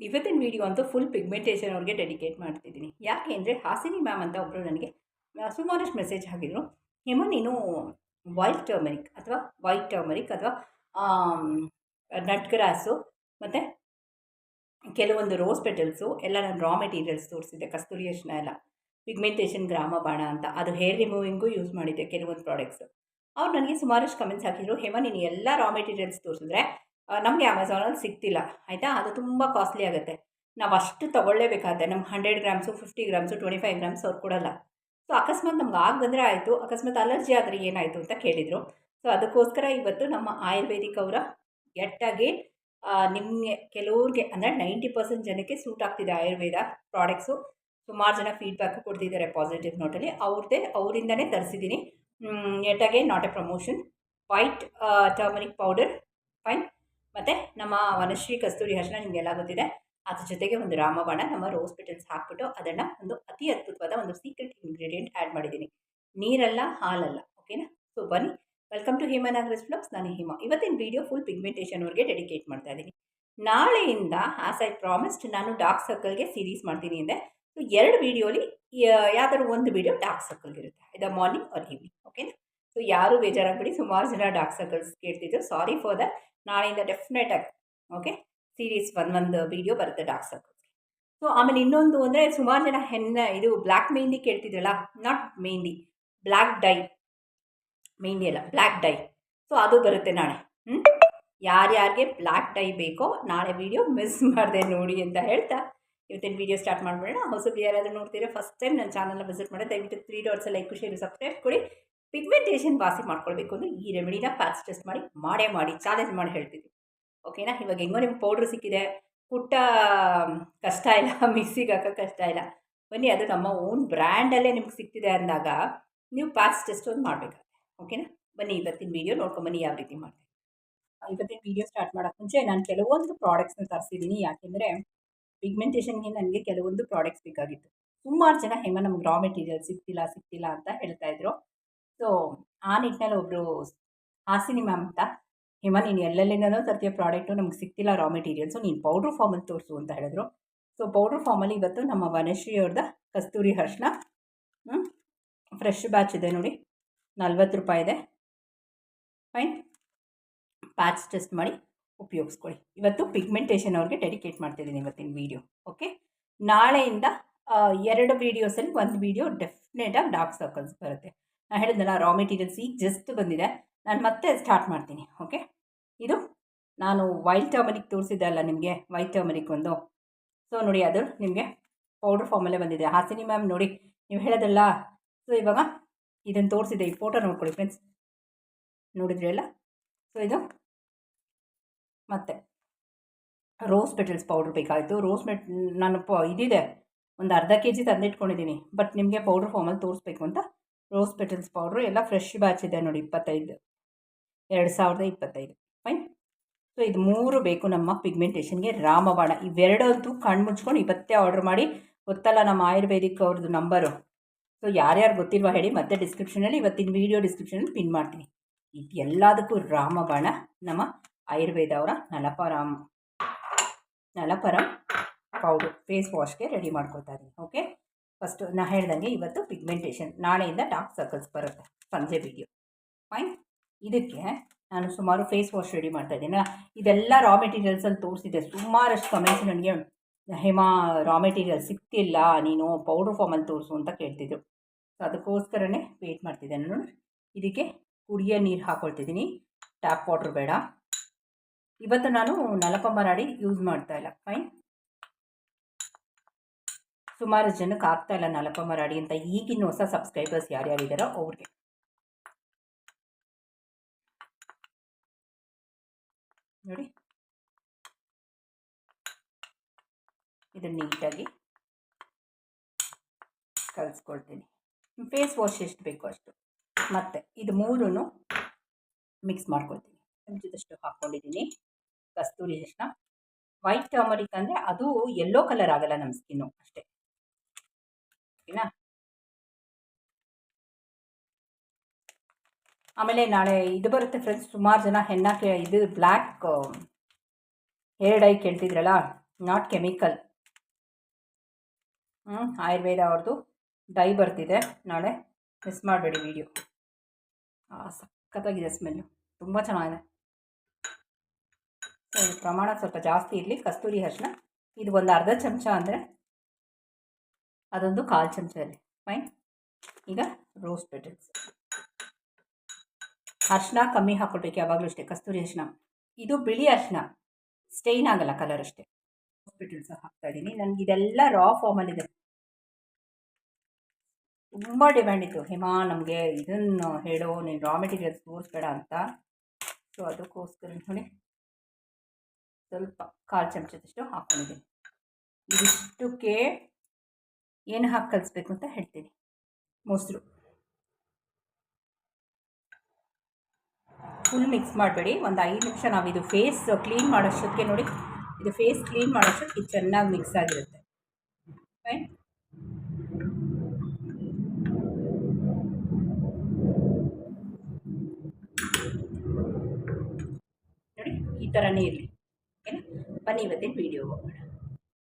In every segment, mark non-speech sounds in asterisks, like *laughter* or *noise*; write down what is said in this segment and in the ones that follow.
ಇವತ್ತಿನ ವಿಡಿಯೋ ಅಂತೂ full pigmentation ಅವ್ರಿಗೆ ಡೆಡಿಕೇಟ್ ಮಾಡ್ತಿದ್ದೀನಿ. ಯಾಕೆ ಅಂದರೆ ಹಾಸಿನಿ ಮ್ಯಾಮ್ ಅಂತ ಒಬ್ಬರು ನನಗೆ ಸುಮಾರಷ್ಟು ಮೆಸೇಜ್ ಹಾಕಿದರು. ಹೇಮ, ನೀನು ವೈಟ್ ಟರ್ಮರಿಕ್ ಅಥವಾ ವೈಟ್ ಟರ್ಮರಿಕ್ ಅಥವಾ ನಟ್ ಗ್ರಾಸು ಮತ್ತು ಕೆಲವೊಂದು ರೋಸ್ ಪೆಟಲ್ಸು ಎಲ್ಲ ನಾನು ರಾ ಮೆಟೀರಿಯಲ್ಸ್ ತೋರಿಸಿದ್ದೆ, ಕಸ್ತೂರಿ ಅರಿಶಿನ ಎಲ್ಲ. ಪಿಗ್ಮೆಂಟೇಷನ್ ಗ್ರಾಮ ಬಾಣ ಅಂತ. ಅದು ಹೇರ್ ರಿಮೂವಿಂಗು ಯೂಸ್ ಮಾಡಿದ್ದೆ ಕೆಲವೊಂದು ಪ್ರಾಡಕ್ಟ್ಸು ಅವ್ರು ನನಗೆ ಸುಮಾರಷ್ಟು ಕಮೆಂಟ್ಸ್ ಹಾಕಿದ್ರು, ಹೇಮ, ನೀನು ಎಲ್ಲ ರಾ ಮೆಟೀರಿಯಲ್ಸ್ ತೋರಿಸಿದ್ರೆ ನಮಗೆ ಅಮೆಝಾನಲ್ಲಿ ಸಿಗ್ತಿಲ್ಲ, ಆಯಿತಾ? ಅದು ತುಂಬ ಕಾಸ್ಟ್ಲಿ ಆಗುತ್ತೆ. ನಾವು ಅಷ್ಟು ತೊಗೊಳ್ಳೇಬೇಕಾಗುತ್ತೆ ನಮ್ಮ hundred grams fifty grams twenty five grams ಅವ್ರು ಕೊಡಲ್ಲ. ಸೊ ಅಕಸ್ಮಾತ್ ನಮ್ಗೆ ಆಗ ಬಂದರೆ ಆಯಿತು, ಅಕಸ್ಮಾತ್ ಅಲರ್ಜಿ ಆದರೆ ಏನಾಯಿತು ಅಂತ ಕೇಳಿದರು. ಸೊ ಅದಕ್ಕೋಸ್ಕರ ಇವತ್ತು ನಮ್ಮ ಆಯುರ್ವೇದಿಕ್ ಅವರ ಗೆಟ್ಟಾಗಿ ನಿಮಗೆ ಕೆಲವ್ರಿಗೆ ಅಂದರೆ ನೈಂಟಿ ಪರ್ಸೆಂಟ್ ಜನಕ್ಕೆ ಸೂಟ್ ಆಗ್ತಿದೆ ಆಯುರ್ವೇದ ಪ್ರಾಡಕ್ಟ್ಸು ಸುಮಾರು ಜನ ಫೀಡ್ಬ್ಯಾಕ್ ಕೊಡ್ತಿದ್ದಾರೆ ಪಾಸಿಟಿವ್ ನೋಟಲ್ಲಿ ಅವ್ರದ್ದೇ ಅವರಿಂದನೇ ತರಿಸಿದ್ದೀನಿ ಎಟಾಗೆ not a promotion white turmeric powder fine ಮತ್ತು ನಮ್ಮ ವನಶ್ರೀ ಕಸ್ತೂರಿ ಹರ್ಷಣ ನಿಮಗೆಲ್ಲ ಗೊತ್ತಿದೆ. ಅದ್ರ ಜೊತೆಗೆ ಒಂದು ರಾಮಬಾಣ ನಮ್ಮ ರೋಸ್ ಪೆಟಲ್ಸ್ ಹಾಕ್ಬಿಟ್ಟು ಅದನ್ನು ಒಂದು ಅತಿ ಅದ್ಭುತವಾದ ಒಂದು ಸೀಕ್ರೆಟ್ ಇಂಗ್ರೀಡಿಯೆಂಟ್ ಆ್ಯಡ್ ಮಾಡಿದ್ದೀನಿ. ನೀರಲ್ಲ, ಹಾಲಲ್ಲ ಓಕೆನಾ ಸೊ ಬನ್ನಿ. Welcome to Hema Nagaraj blogs ನಾನು ಹೇಮಾ. ಇವತ್ತಿನ ವೀಡಿಯೋ ಫುಲ್ ಪಿಗ್ಮೆಂಟೇಷನ್ ಅವ್ರಿಗೆ ಡೆಡಿಕೇಟ್ ಮಾಡ್ತಾ ಇದ್ದೀನಿ ನಾಳೆಯಿಂದ ಆಸ್ ಐ ಪ್ರಾಮಿಸ್ಡ್ ನಾನು ಡಾರ್ಕ್ ಸರ್ಕಲ್ಗೆ ಸೀರೀಸ್ ಮಾಡ್ತೀನಿ ಅಂದರೆ ಸೊ ಎರಡು ವೀಡಿಯೋಲಿ ಯಾವ್ದಾದ್ರು ಒಂದು ವೀಡಿಯೋ ಡಾರ್ಕ್ ಸರ್ಕಲ್ ಇರುತ್ತೆ. ಇದು ಮಾರ್ನಿಂಗ್ ಆರ್ ಈವ್ನಿಂಗ್ ಓಕೆನಾ ಸೊ ಯಾರು ಬೇಜಾರಾಗ್ಬಿಡಿ. ಸುಮಾರು ಜನ ಡಾರ್ಕ್ ಸರ್ಕಲ್ಸ್ ಕೇಳ್ತಿದ್ರು. ಸಾರಿ ಫಾರ್ ದಟ್ ನಾಳೆಯಿಂದ ಡೆಫಿನೆಟ್ ಆಗಿ ಓಕೆ ಸೀರೀಸ್ ಒಂದು ಒಂದು ವೀಡಿಯೋ ಬರುತ್ತೆ ಡಾರ್ಕ್ ಸರ್ಕಲ್ಸ್ಗೆ ಸೊ ಆಮೇಲೆ ಇನ್ನೊಂದು ಅಂದರೆ ಸುಮಾರು ಜನ ಹೆನ್ನ ಇದು black mehndi ಕೇಳ್ತಿದ್ರಲ್ಲ? Not mehndi black dye mehndi ಅಲ್ಲ ಬ್ಲ್ಯಾಕ್ ಡೈ ಸೊ ಅದು ಬರುತ್ತೆ ನಾಳೆ ಹ್ಞೂ ಯಾರ್ಯಾರಿಗೆ ಬ್ಲ್ಯಾಕ್ ಡೈ ಬೇಕೋ, ನಾಳೆ ವಿಡಿಯೋ ಮಿಸ್ ಮಾಡಿದೆ ನೋಡಿ ಅಂತ ಹೇಳ್ತಾ. ಇವತ್ತಿನ ವಿಡಿಯೋ ಸ್ಟಾರ್ಟ್ ಮಾಡಿಬಿಡೋಣ. ಹೊಸಬ್ರು ಯಾರಾದರೂ ನೋಡ್ತೀರಾ ಫಸ್ಟ್ ಟೈಮ್ ನನ್ನ ಚಾನಲ್ನ ವಿಸಿಟ್ ಮಾಡಿ, ದಯವಿಟ್ಟು three dots like share subscribe ಕೊಡಿ. ಪಿಗ್ಮೆಂಟೇಷನ್ ವಾಸಿ ಮಾಡ್ಕೊಳ್ಬೇಕು ಅಂದರೆ ಈ ರೆಮಿಡಿನ ಪ್ಯಾಚ್ ಟೆಸ್ಟ್ ಮಾಡಿ, ಮಾಡೇ ಮಾಡಿ ಚಾಲೆಂಜ್ ಮಾಡಿ ಹೇಳ್ತಿದ್ವಿ. ಓಕೆನಾ ಇವಾಗ ಹೆಂಗೋ ನಿಮ್ಗೆ ಪೌಡ್ರ್ ಸಿಕ್ಕಿದೆ. ಪುಟ್ಟ ಕಷ್ಟ ಇಲ್ಲ. *laughs* ಮಿಕ್ಸಿಗೆ ಹಾಕೋ ಕಷ್ಟ ಇಲ್ಲ. ಬನ್ನಿ, ಅದು ನಮ್ಮ ಓನ್ ಬ್ರ್ಯಾಂಡಲ್ಲೇ ನಿಮ್ಗೆ ಸಿಗ್ತಿದೆ ಅಂದಾಗ ನೀವು ಪ್ಯಾಚ್ ಟೆಸ್ಟ್ ಒಂದು ಮಾಡಬೇಕಾಗುತ್ತೆ. ಓಕೆನಾ ಬನ್ನಿ, ಇವತ್ತಿನ ವೀಡಿಯೋ ನೋಡ್ಕೊಂಬನ್ನಿ ಯಾವ ರೀತಿ ಮಾಡ್ತೀನಿ ಇವತ್ತಿನ ವೀಡಿಯೋ ಸ್ಟಾರ್ಟ್ ಮಾಡೋಕ್ಕೆ ಮುಂಚೆ ನಾನು ಕೆಲವೊಂದು ಪ್ರಾಡಕ್ಟ್ಸ್ನ ತರಿಸಿದ್ದೀನಿ ಯಾಕೆಂದರೆ ಪಿಗ್ಮೆಂಟೇಷನ್ಗೆ ನನಗೆ ಕೆಲವೊಂದು ಪ್ರಾಡಕ್ಟ್ಸ್ ಬೇಕಾಗಿತ್ತು. ಸುಮಾರು ಜನ, ಹೇಮ, ನಮ್ಗೆ ರಾ ಮೆಟೀರಿಯಲ್ ಸಿಗ್ತಿಲ್ಲ ಸಿಗ್ತಿಲ್ಲ ಅಂತ ಹೇಳ್ತಾ ಇದ್ರು. ಸೊ, ಆ ನಿಟ್ಟಿನಲ್ಲಿ ಒಬ್ಬರು ಹಾಸಿನಿ ಮ್ಯಾಮ್ ಅಂತ ಹೇಮ ನೀನು ಎಲ್ಲೆಲ್ಲಿಂದನೋ ತರ್ತೀಯ ಪ್ರಾಡಕ್ಟು, ನಮ್ಗೆ ಸಿಗ್ತಿಲ್ಲ ರಾ ಮೆಟೀರಿಯಲ್ಸು ನೀನು ಪೌಡ್ರ್ ಫಾರ್ಮಲ್ಲಿ ತೋರಿಸು ಅಂತ ಹೇಳಿದ್ರು. ಸೊ ಪೌಡ್ರ್ ಫಾರ್ಮಲ್ಲಿ ಇವತ್ತು ನಮ್ಮ ವನಶ್ರೀ ಅವ್ರದ್ದು ಕಸ್ತೂರಿ ಅರ್ಶಿನ ಫ್ರೆಶ್ ಬ್ಯಾಚ್ ಇದೆ ನೋಡಿ, ನಲ್ವತ್ತು ರೂಪಾಯಿ ಇದೆ. ಫೈನ್ ಪ್ಯಾಚ್ ಟೆಸ್ಟ್ ಮಾಡಿ ಉಪಯೋಗಿಸ್ಕೊಳ್ಳಿ. ಇವತ್ತು ಪಿಗ್ಮೆಂಟೇಷನ್ ಅವ್ರಿಗೆ ಡೆಡಿಕೇಟ್ ಮಾಡ್ತಿದ್ದೀನಿ ಇವತ್ತಿನ ವೀಡಿಯೋ ಓಕೆ ನಾಳೆಯಿಂದ ಎರಡು ವೀಡಿಯೋಸಲ್ಲಿ ಒಂದು ವೀಡಿಯೋ ಡೆಫಿನೆಟಾಗಿ ಡಾರ್ಕ್ ಸರ್ಕಲ್ಸ್ ಬರುತ್ತೆ. ನಾನು ಹೇಳಿದ್ನಲ್ಲ ರಾ ಮೆಟೀರಿಯಲ್ಸ್ ಈಗ ಜಸ್ಟ್ ಬಂದಿದೆ. ನಾನು ಮತ್ತೆ ಸ್ಟಾರ್ಟ್ ಮಾಡ್ತೀನಿ ಓಕೆ ಇದು ನಾನು ವೈಟ್ ಟರ್ಮರಿಕ್ ತೋರಿಸಿದ್ದೆ ಅಲ್ಲ ನಿಮಗೆ ವೈಟ್ ಟರ್ಮರಿಕ್ ಒಂದು. ಸೊ ನೋಡಿ ಅದು ನಿಮಗೆ ಪೌಡ್ರ್ ಫಾರ್ಮಲ್ಲೇ ಬಂದಿದೆ. ಹಾಸಿನಿ ಮ್ಯಾಮ್ ನೋಡಿ ನೀವು ಹೇಳೋದಲ್ಲ. ಸೊ ಇವಾಗ ಇದನ್ನು ತೋರಿಸಿದೆ, ಈ ಫೋಟೋ ನೋಡ್ಕೊಳ್ಳಿ ಫ್ರೆಂಡ್ಸ್ ನೋಡಿದ್ರಿ ಅಲ್ಲ? ಸೊ ಇದು ಮತ್ತೆ ರೋಸ್ ಪೆಟಲ್ಸ್ ಪೌಡ್ರ್ ಬೇಕಾಯಿತು. ರೋಸ್ ಮೆಟ್ ನಾನು ಪ, ಇದಿದೆ. ಒಂದು ಅರ್ಧ ಕೆ ಜಿ ತಂದಿಟ್ಕೊಂಡಿದ್ದೀನಿ ಬಟ್ ನಿಮಗೆ ಪೌಡ್ರ್ ಫಾರ್ಮಲ್ಲಿ ತೋರಿಸ್ಬೇಕು ಅಂತ ರೋಸ್ ಪೆಟಲ್ಸ್ ಪೌಡ್ರು ಎಲ್ಲ ಫ್ರೆಶ್ ಬ್ಯಾಚ್ ಇದೆ ನೋಡಿ, ಇಪ್ಪತ್ತೈದು. ಎರಡು ಸಾವಿರದ ಇಪ್ಪತ್ತೈದು. ಫೈನ್ ಸೊ ಇದು ಮೂರು ಬೇಕು ನಮ್ಮ ಪಿಗ್ಮೆಂಟೇಷನ್ಗೆ ರಾಮಬಾಣ, ಇವೆರಡಂತೂ ಕಣ್ಣು ಮುಚ್ಕೊಂಡು ಇವತ್ತೇ ಆರ್ಡ್ರ್ ಮಾಡಿ. ಗೊತ್ತಲ್ಲ ನಮ್ಮ ಆಯುರ್ವೇದಿಕ್ ಅವ್ರದ್ದು ನಂಬರು ಸೊ ಯಾರ್ಯಾರು ಗೊತ್ತಿಲ್ವಾ ಹೇಳಿ ಮತ್ತೆ ಡಿಸ್ಕ್ರಿಪ್ಷನಲ್ಲಿ ಇವತ್ತಿನ ವೀಡಿಯೋ ಡಿಸ್ಕ್ರಿಪ್ಷನಲ್ಲಿ ಪಿನ್ ಮಾಡ್ತೀನಿ. ಇದು ಎಲ್ಲದಕ್ಕೂ ರಾಮಬಾಣ, ನಮ್ಮ ಆಯುರ್ವೇದ ಅವರ ನಲಪರಾಮ್ ನಲಪರಂ ಪೌಡರ್ ಫೇಸ್ ವಾಶ್ಗೆ ರೆಡಿ ಮಾಡ್ಕೊಳ್ತಾ ಇದ್ದೀನಿ ಓಕೆ ಫಸ್ಟು ನಾ ಹೇಳ್ದಂಗೆ ಇವತ್ತು ಪಿಗ್ಮೆಂಟೇಷನ್ ನಾಳೆಯಿಂದ ಡಾರ್ಕ್ ಸರ್ಕಲ್ಸ್ ಬರುತ್ತೆ ಸಂಜೆ ವಿಡಿಯೋ ಫೈನ್ ಇದಕ್ಕೆ ನಾನು ಸುಮಾರು ಫೇಸ್ ವಾಶ್ ರೆಡಿ ಮಾಡ್ತಾ ಇದ್ದೀನಿ. ಇದೆಲ್ಲ ರಾ ಮೆಟೀರಿಯಲ್ಸಲ್ಲಿ ತೋರಿಸಿದೆ ಸುಮಾರಷ್ಟು ಕಮೆಂಟ್ಸ್ ನನಗೆ ಹೇಮಾ ರಾ ಮೆಟೀರಿಯಲ್ ಸಿಗ್ತಿಲ್ಲ, ನೀನು ಪೌಡ್ರ್ ಫಾರ್ಮಲ್ಲಿ ತೋರಿಸು ಅಂತ ಕೇಳ್ತಿದ್ರು. ಸೊ ಅದಕ್ಕೋಸ್ಕರನೇ ವೇಟ್ ಮಾಡ್ತಿದ್ದೆ ನಾನು. ಇದಕ್ಕೆ ಕುಡಿಯೋ ನೀರು ಹಾಕೊಳ್ತಿದ್ದೀನಿ. ಟ್ಯಾಪ್ ವಾಟ್ರ್ ಬೇಡ. ಇವತ್ತು ನಾನು ನಲಕೊಂಬರಾಡಿ ಯೂಸ್ ಮಾಡ್ತಾ ಇಲ್ಲ. ಫೈನ್ ಸುಮಾರು ಜನಕ್ಕೆ ಆಗ್ತಾ ಇಲ್ಲ ನಾಲ್ಕ ಮರಾಡಿ ಅಂತ ಈಗಿನ ಹೊಸ ಸಬ್ಸ್ಕ್ರೈಬರ್ಸ್ ಯಾರ್ಯಾರಿದ್ದಾರೋ ಅವ್ರಿಗೆ. ನೋಡಿ. ಇದನ್ನು ನೀಟಾಗಿ ಕಲಿಸ್ಕೊಳ್ತೀನಿ. ಫೇಸ್ ವಾಶ್ ಎಷ್ಟು ಬೇಕು ಅಷ್ಟು. ಮತ್ತು ಇದು ಮೂರೂ ಮಿಕ್ಸ್ ಮಾಡ್ಕೊಳ್ತೀನಿ. ಚಮಚದಷ್ಟು ಹಾಕ್ಕೊಂಡಿದ್ದೀನಿ ಕಸ್ತೂರಿ ಅರಿಶಿನ ವೈಟ್ ಟರ್ಮರಿಕ್ ಅಂದರೆ ಅದು ಯೆಲ್ಲೋ ಕಲರ್ ಆಗಲ್ಲ ನಮ್ಮ ಸ್ಕಿನ್ನು ಅಷ್ಟೇ. ಓಕೆನಾ ಆಮೇಲೆ ನಾಳೆ ಇದು ಬರುತ್ತೆ ಫ್ರೆಂಡ್ಸ್ ಸುಮಾರು ಜನ ಹೆನ್ನಕ್ಕೆ ಇದು ಬ್ಲ್ಯಾಕ್ ಹೇರ್ ಡೈ ಕೇಳ್ತಿದ್ರಲ್ಲ ನಾಟ್ ಕೆಮಿಕಲ್ ಹ್ಞೂ ಆಯುರ್ವೇದ ಅವ್ರದ್ದು ಡೈ ಬರ್ತಿದೆ ನಾಳೆ. ಮಿಸ್ ಮಾಡಬೇಡಿ ವಿಡಿಯೋ ಸಖತ್ತಾಗಿದೆ ಸ್ಮೆಲ್ಲು ತುಂಬ ಚೆನ್ನಾಗಿದೆ. ಪ್ರಮಾಣ ಸ್ವಲ್ಪ ಜಾಸ್ತಿ ಇರಲಿ. ಕಸ್ತೂರಿ ಅರಿಶಿನ ಇದು ಒಂದು ಅರ್ಧ ಚಮಚ ಅಂದರೆ ಅದೊಂದು ಕಾಲು ಚಮಚ ಇರಲಿ ಫೈನ್ ಈಗ ರೋಸ್ ಪೆಟಲ್ಸ್ ಅರಿಶಿನ ಕಮ್ಮಿ ಹಾಕ್ಕೊಳ್ಬೇಕು ಯಾವಾಗಲೂ ಅಷ್ಟೇ. ಕಸ್ತೂರಿ ಅರಿಶಿನ ಇದು ಬಿಳಿ ಅರಿಶಿನ ಸ್ಟೈನ್ ಆಗಲ್ಲ ಕಲರ್ ಅಷ್ಟೇ. ಹಾಸ್ಪಿಟಲ್ಸ್ ಹಾಕ್ತಾ ಇದ್ದೀನಿ. ನನಗೆ ಇದೆಲ್ಲ ರಾ ಫಾರ್ಮಲ್ಲಿದೆ ತುಂಬ ಡಿಮ್ಯಾಂಡ್ ಇತ್ತು. ಹೇಮಾ, ನಮಗೆ ಇದನ್ನು ಹೇಳೋ, ನೀನು ರಾ ಮೆಟೀರಿಯಲ್ಸ್ ತೋರಿಸ್ಬೇಡ ಅಂತ. ಸೊ ಅದಕ್ಕೋಸ್ಕರ ನೋಡಿ. ಸ್ವಲ್ಪ ಕಾಲು ಚಮಚದಷ್ಟು ಹಾಕ್ಕೊಂಡಿದ್ದೀನಿ ಇದಿಷ್ಟಕ್ಕೆ ಏನು ಹಾಕಿ ಕಲಿಸ್ಬೇಕು ಅಂತ ಹೇಳ್ತೀನಿ. ಮೊಸರು. ಫುಲ್ ಮಿಕ್ಸ್ ಮಾಡಬೇಡಿ. ಒಂದು ಐದು ನಿಮಿಷ ನಾವು ಇದು ಫೇಸ್ ಕ್ಲೀನ್ ಮಾಡೋಷ್ಟಕ್ಕೆ ನೋಡಿ. ಇದು ಫೇಸ್ ಕ್ಲೀನ್ ಮಾಡೋಷ್ಟಕ್ಕೆ ಇದು ಚೆನ್ನಾಗಿ ಮಿಕ್ಸ್ ಆಗಿರುತ್ತೆ. ಫೈನ್ ನೋಡಿ, ಈ ಥರನೇ ಇರಲಿ. ಓಕೆನಾ ಬನ್ನಿ ಇವತ್ತಿನ ವೀಡಿಯೋ ಹೋಗೋಣ.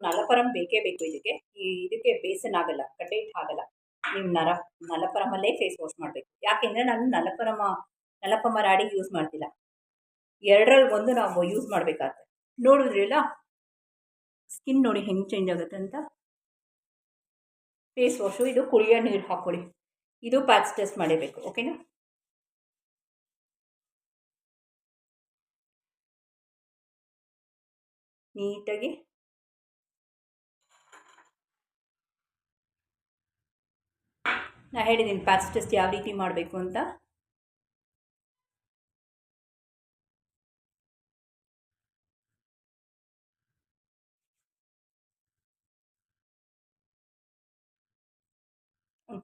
ನಲಪರಂ ಬೇಕೇ ಬೇಕು ಇದಕ್ಕೆ. ಈ ಇದಕ್ಕೆ ಬೇಸನ್ ಆಗಲ್ಲ, ಕಟ್ಟೆ ಆಗಲ್ಲ. ನೀವು ನರ, ನಲಪರಮಲ್ಲೇ ಫೇಸ್ ವಾಶ್ ಮಾಡಬೇಕು. ಯಾಕೆಂದರೆ ನಾನು ನಲಪರಮ, ನಲಪಮ ರಾಡಿ ಯೂಸ್ ಮಾಡ್ತಿಲ್ಲ. ಎರಡರಲ್ಲಿ ಒಂದು ನಾವು ಯೂಸ್ ಮಾಡಬೇಕಾಗುತ್ತೆ ನೋಡಿದ್ರಿಲ್ಲ ಸ್ಕಿನ್ ನೋಡಿ ಹೆಂಗೆ ಚೇಂಜ್ ಆಗುತ್ತೆ ಅಂತ. ಫೇಸ್ ವಾಶು, ಇದು ಕುಳಿಯೋ ನೀರು ಹಾಕ್ಕೊಳ್ಳಿ. ಇದು ಪ್ಯಾಚ್ ಟೆಸ್ಟ್ ಮಾಡಬೇಕು, ಓಕೆನಾ? ನೀಟಾಗಿ ನಾ ಹೇಳಿದ್ದೀನಿ ಪ್ಯಾಚ್ ಟೆಸ್ಟ್ ಯಾವ ರೀತಿ ಮಾಡಬೇಕು ಅಂತ.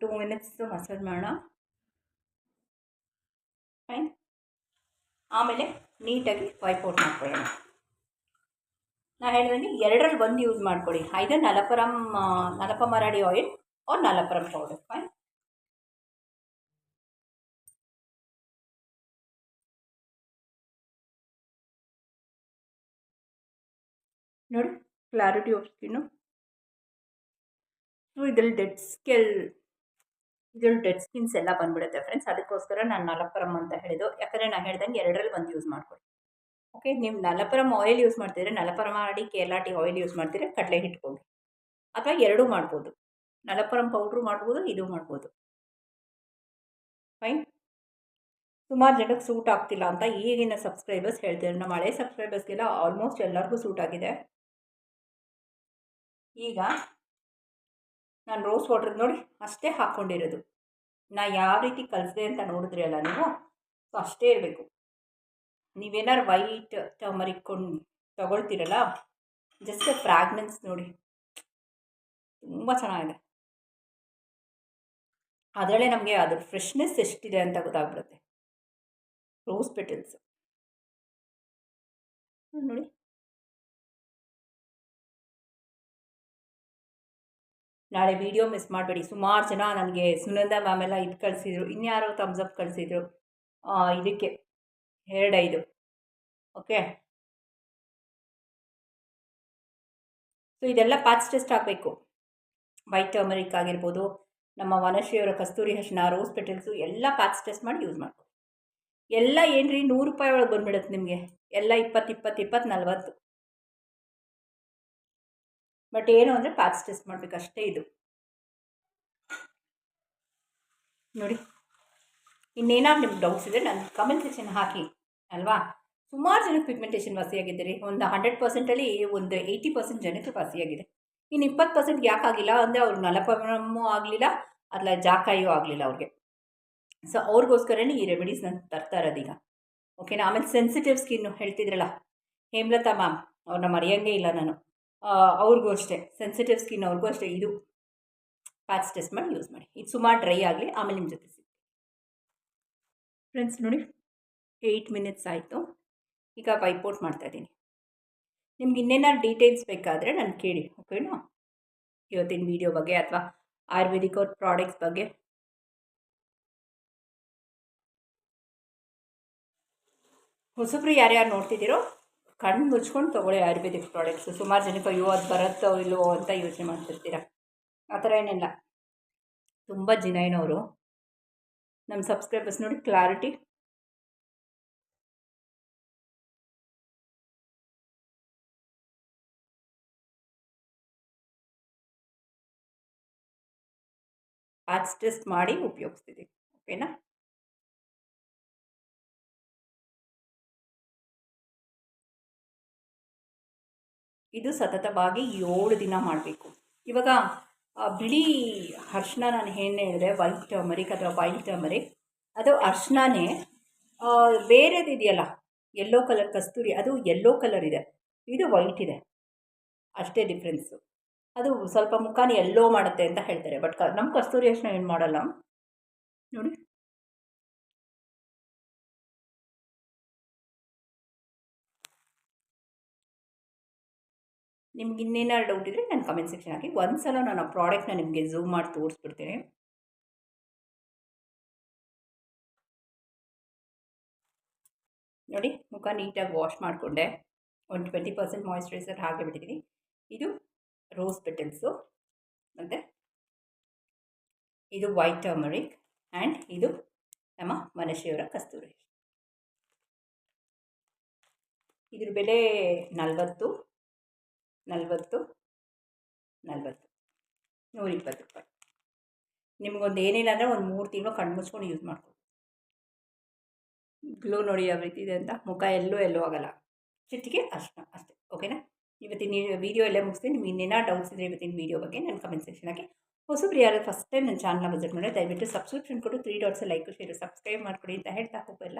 ಟೂ ಮಿನಿಟ್ಸ್ ಮಸಾಜ್ ಮಾಡೋಣ. ಫೈನ್ ಆಮೇಲೆ ನೀಟಾಗಿ ವೈಪ್ ಔಟ್ ಮಾಡ್ಕೊಳ್ಳೋಣ. ನಾ ಹೇಳಿದಂಗೆ ಎರಡರಲ್ಲಿ ಒಂದು ಯೂಸ್ ಮಾಡ್ಕೊಳ್ಳಿ. Either Nalparam Nalpamaradi oil or Nalparam powder fine ನೋಡಿ ಕ್ಲಾರಿಟಿ ಆಫ್ ಸ್ಕಿನ್ನು ಇದ್ರಲ್ಲಿ ಡೆಡ್ ಸ್ಕೆಲ್ ಇದ್ರಲ್ಲಿ ಡೆಡ್ ಸ್ಕಿನ್ಸ್ ಎಲ್ಲ ಬಂದ್ಬಿಡುತ್ತೆ ಫ್ರೆಂಡ್ಸ್ ಅದಕ್ಕೋಸ್ಕರ ನಾನು ನಲಪರಂ ಅಂತ ಹೇಳಿದ್ದು. ಯಾಕಂದರೆ ನಾನು ಹೇಳ್ದಂಗೆ ಎರಡರಲ್ಲಿ ಒಂದು ಯೂಸ್ ಮಾಡ್ಕೊಳ್ಳಿ ಓಕೆ ನೀವು ನಲಪರಂ ಆಯಿಲ್ ಯೂಸ್ ಮಾಡ್ತಿದ್ರೆ, ನಲಪರಂ ಮಾಡಿ ಕೇರಳ ಆಯಿಲ್ ಯೂಸ್ ಮಾಡ್ತಿದ್ರೆ ಕಡಲೆ ಹಿಟ್ಕೊಂಡು ಅಥವಾ ಎರಡೂ ಮಾಡ್ಬೋದು. ನಲಪರಂ ಪೌಡ್ರು ಮಾಡ್ಬೋದು, ಇದು ಮಾಡ್ಬೋದು. ಫೈನ್ ಸುಮಾರು ಜನಕ್ಕೆ ಸೂಟ್ ಆಗ್ತಿಲ್ಲ ಅಂತ ಈಗಿನ ಸಬ್ಸ್ಕ್ರೈಬರ್ಸ್ ಹೇಳ್ತಿದ್ದಾರೆ ನಮ್ಮ ಹಳೆ ಸಬ್ಸ್ಕ್ರೈಬರ್ಸ್ಗೆಲ್ಲ ಆಲ್ಮೋಸ್ಟ್ ಎಲ್ಲರಿಗೂ ಸೂಟ್ ಆಗಿದೆ. ಈಗ ನಾನು ರೋಸ್ ವಾಟರ್ ನೋಡಿ ಅಷ್ಟೇ ಹಾಕ್ಕೊಂಡಿರೋದು ನಾ ಯಾವ ರೀತಿ ಕಲಿಸಿದೆ ಅಂತ ನೋಡಿದ್ರಿ ಅಲ್ಲ ನೀವು? ಸೊ ಅಷ್ಟೇ ಇರಬೇಕು. ನೀವೇನಾರು ವೈಟ್ ಟರ್ಮರಿಕ್ ಕೊಂಡು ತೊಗೊಳ್ತೀರಲ್ಲ? ಜಸ್ಟ್ ಫ್ರಾಗ್ನೆನ್ಸ್ ನೋಡಿ. ತುಂಬ ಚೆನ್ನಾಗಿದೆ. ಅದರಲ್ಲೇ ನಮಗೆ ಅದ್ರ ಫ್ರೆಶ್ನೆಸ್ ಎಷ್ಟಿದೆ ಅಂತ ಗೊತ್ತಾಗ್ಬಿಡುತ್ತೆ. ರೋಸ್ ಪೆಟಲ್ಸ್ ನೋಡಿ. ನಾಳೆ ವಿಡಿಯೋ ಮಿಸ್ ಮಾಡಬೇಡಿ. ಸುಮಾರು ಜನ ನನಗೆ ಸುನಂದ ಮ್ಯಾಮ್ ಎಲ್ಲ ಇದು ಕಳಿಸಿದ್ರು. ಇನ್ಯಾರೋ ಥಮ್ಸ್ ಅಪ್ ಕಳಿಸಿದ್ರು. ಇದಕ್ಕೆ ಎರಡೈದು. ಡೈದು ಓಕೆ ಸೊ ಇದೆಲ್ಲ ಪಾಚ್ ಟೆಸ್ಟ್ ಆಗಬೇಕು. ವೈಟ್ ಟರ್ಮರಿಕ್ ಆಗಿರ್ಬೋದು, ನಮ್ಮ ವನಶ್ರೀಯವರ ಕಸ್ತೂರಿ ಅರಿಶಿನ ರೋಸ್ ಪೆಟಲ್ಸು ಎಲ್ಲ ಪ್ಯಾಚ್ ಟೆಸ್ಟ್ ಮಾಡಿ ಯೂಸ್ ಮಾಡ್ಕೊ. ಎಲ್ಲ ಏನು ರೀ ನೂರು ರೂಪಾಯಿ ಒಳಗೆ ಬಂದ್ಬಿಡುತ್ತೆ ನಿಮಗೆ. ಎಲ್ಲ ಇಪ್ಪತ್ತು ಇಪ್ಪತ್ತು ಇಪ್ಪತ್ತು, ನಲ್ವತ್ತು. ಬಟ್ ಏನು ಅಂದರೆ ಪ್ಯಾಚ್ ಟೆಸ್ಟ್ ಮಾಡಬೇಕು, ಅಷ್ಟೇ ಇದು. ನೋಡಿ. ಇನ್ನೇನಾದ್ರು ನಿಮ್ಗೆ ಡೌಟ್ಸ್ ಇದ್ದರೆ ನಾನು ಕಮೆಂಟ್ ಸೆಕ್ಷನ್ ಹಾಕಿ, ಅಲ್ವಾ? ಸುಮಾರು ಜನಕ್ಕೆ ಪಿಗ್ಮೆಂಟೇಷನ್ ವಾಸಿಯಾಗಿದ್ದೀರಿ. ಒಂದು ಹಂಡ್ರೆಡ್ ಪರ್ಸೆಂಟಲ್ಲಿ ಒಂದು ಏಯ್ಟಿ ಪರ್ಸೆಂಟ್ ಜನಕ್ಕೆ ವಾಸಿಯಾಗಿದೆ. ಇನ್ನು ಇಪ್ಪತ್ತು ಪರ್ಸೆಂಟ್ ಯಾಕಾಗಿಲ್ಲ ಅಂದರೆ ಅವ್ರು ನಲಪಮೂ ಆಗಲಿಲ್ಲ ಅಲ್ಲ ಜಾಕಾಯೂ ಆಗಲಿಲ್ಲ ಅವ್ರಿಗೆ. ಸೊ ಅವ್ರಿಗೋಸ್ಕರನೇ ಈ ರೆಮಿಡೀಸ್ ನಾನು ತರ್ತಾ ಇರೋದೀಗ. ಓಕೆನಾ ಆಮೇಲೆ ಸೆನ್ಸಿಟಿವ್ ಸ್ಕಿನ್ನು ಹೇಳ್ತಿದ್ರಲ್ಲ? ಹೇಮಲತಾ ಮ್ಯಾಮ್ ಅವ್ರನ್ನ ಮರೆಯೋಂಗೇ ಇಲ್ಲ ನಾನು. ಅವ್ರಿಗೂ ಅಷ್ಟೇ ಸೆನ್ಸಿಟಿವ್ ಸ್ಕಿನ್ ಅವ್ರಿಗೂ ಅಷ್ಟೇ, ಇದು ಪ್ಯಾಚ್ ಟೆಸ್ಟ್ ಮಾಡಿ ಯೂಸ್ ಮಾಡಿ. ಇದು ಸುಮಾರು ಡ್ರೈ ಆಗಲಿ ಆಮೇಲೆ ನಿಮ್ಮ ಜೊತೆ ಸಿಗ್ತೀನಿ ಫ್ರೆಂಡ್ಸ್ ನೋಡಿ ಏಯ್ಟ್ ಮಿನಿಟ್ಸ್ ಆಯಿತು. ಈಗ ವೈಪೌಟ್ ಮಾಡ್ತಾಯಿದ್ದೀನಿ ನಿಮ್ಗೆ ಇನ್ನೇನಾದ್ರು ಡೀಟೇಲ್ಸ್ ಬೇಕಾದರೆ ನಾನು ಕೇಳಿ ಓಕೆನಾ ಇವತ್ತಿನ ವೀಡಿಯೋ ಬಗ್ಗೆ ಅಥವಾ ಆಯುರ್ವೇದಿಕ್ ಅವ್ರ ಪ್ರಾಡಕ್ಟ್ಸ್ ಬಗ್ಗೆ. ಹೊಸಬ್ರು ಯಾರ್ಯಾರು ನೋಡ್ತಿದ್ದೀರೋ ಕಣ್ಣು ಮುಚ್ಕೊಂಡು ತೊಗೊಳ್ಳಿ ಆಯುರ್ವೇದಿಕ್ ಪ್ರಾಡಕ್ಟ್ಸು ಸುಮಾರು ಜನಕ್ಕೆ ಅಯ್ಯೋ ಅದು ಬರುತ್ತೋ ಇಲ್ಲವೋ ಅಂತ ಯೋಚನೆ ಮಾಡ್ತಿರ್ತೀರ? ಆ ಥರ ಏನಿಲ್ಲ. ತುಂಬ ಜಿನೈನವರು ನಮ್ಮ ಸಬ್ಸ್ಕ್ರೈಬರ್ಸ್ ನೋಡಿ ಕ್ಲಾರಿಟಿ ಆಚ್ ಟೆಸ್ಟ್ ಮಾಡಿ ಉಪಯೋಗಿಸ್ತಿದ್ದೀವಿ ಓಕೆನಾ ಇದು ಸತತವಾಗಿ ಏಳು ದಿನ ಮಾಡಬೇಕು. ಇವಾಗ ಬಿಳಿ ಅರ್ಶಿನ ನಾನು ಏನು ಹೇಳಿದೆ ವೈಟ್ ಟರ್ಮರಿಕ್ ಅಥವಾ ವೈಟ್ ಟರ್ಮರಿಕ್ ಅದು ಅರ್ಶಿನಾನೇ ಬೇರೆದು ಇದೆಯಲ್ಲ ಯೆಲ್ಲೋ ಕಲರ್ ಕಸ್ತೂರಿ, ಅದು ಯೆಲ್ಲೋ ಕಲರ್ ಇದೆ. ಇದು ವೈಟ್ ಇದೆ. ಅಷ್ಟೇ ಡಿಫ್ರೆನ್ಸು ಅದು ಸ್ವಲ್ಪ ಮುಖಾನ ಎಲ್ಲೋ ಮಾಡುತ್ತೆ ಅಂತ ಹೇಳ್ತಾರೆ. ಬಟ್ ನಮ್ಮ ಕಸ್ತೂರಿ ಅಷ್ಟು ಏನು ಮಾಡಲ್ಲ? ನೋಡಿ. ನಿಮ್ಗೆ ಇನ್ನೇನಾದ್ರು ಡೌಟ್ ಇದ್ದರೆ ನಾನು ಕಮೆಂಟ್ ಸೆಕ್ಷನ್ ಹಾಕಿ ಒಂದು ಸಲ ನಾನು ಆ ಪ್ರಾಡಕ್ಟ್ನ ನಿಮಗೆ ಝೂಮ್ ಮಾಡಿ ತೋರಿಸ್ಬಿಡ್ತೀನಿ. ನೋಡಿ, ಮುಖ ನೀಟಾಗಿ ವಾಶ್ ಮಾಡಿಕೊಂಡೆ. ಒಂದು ಟ್ವೆಂಟಿ ಪರ್ಸೆಂಟ್ ಮಾಯಿಶ್ಚರೈಸರ್ ಹಾಗೆ ಬಿಟ್ಟಿದ್ದೀನಿ ಇದು ರೋಸ್ ಪೆಟಲ್ಸು ಮತ್ತು ಇದು ವೈಟ್ ಟರ್ಮರಿಕ್ ಆ್ಯಂಡ್ ಇದು ನಮ್ಮ ಮನಶಿಯವರ ಕಸ್ತೂರಿ. ಇದ್ರ ಬೆಲೆ ನಲವತ್ತು. ನಲವತ್ತು ನಲವತ್ತು, ನೂರಿಪ್ಪತ್ತು ರೂಪಾಯಿ. ನಿಮಗೊಂದು ಏನಿಲ್ಲ ಅಂದರೆ ಒಂದು ಮೂರು ತಿಂಗಳು ಕಣ್ಣು ಮುಚ್ಕೊಂಡು ಯೂಸ್ ಮಾಡ್ಕೊ. ಗ್ಲೋ ನೋಡಿ ಯಾವ ರೀತಿ ಇದೆ ಅಂತ, ಮುಖ ಎಲ್ಲೂ ಎಲ್ಲೂ ಆಗಲ್ಲ. ಚಿಟ್ಟಿಗೆ ಅಷ್ಟು ಅಷ್ಟೇ ಓಕೆನಾ ಇವತ್ತಿನ ವೀಡಿಯೋ ಎಲ್ಲ ಮುಗಿಸ್ತೀನಿ. ನಿಮ್ಗೆ ಇನ್ನೇನೋ ಡೌಟ್ಸ್ ಇದ್ದರೆ ಇವತ್ತಿನ ವೀಡಿಯೋ ಬಗ್ಗೆ ನಾನು ಕಮೆಂಟ್ ಸೆಕ್ಷನ್ ಹಾಕಿ ಹೊಸಬ್ರು ಯಾರು ಫಸ್ಟ್ ಟೈಮ್ ನನ್ನ ಚಾನಲ್ನ ವಿಸಿಟ್ ಮಾಡಿ ದಯವಿಟ್ಟು ಸಬ್ಸ್ಕ್ರಿಪ್ಷನ್ ಕೊಟ್ಟು three dots like share subscribe ಮಾಡ್ಕೊಡಿ ಅಂತ ಹೇಳ್ತಾ ಹೋಗಲ್ಲ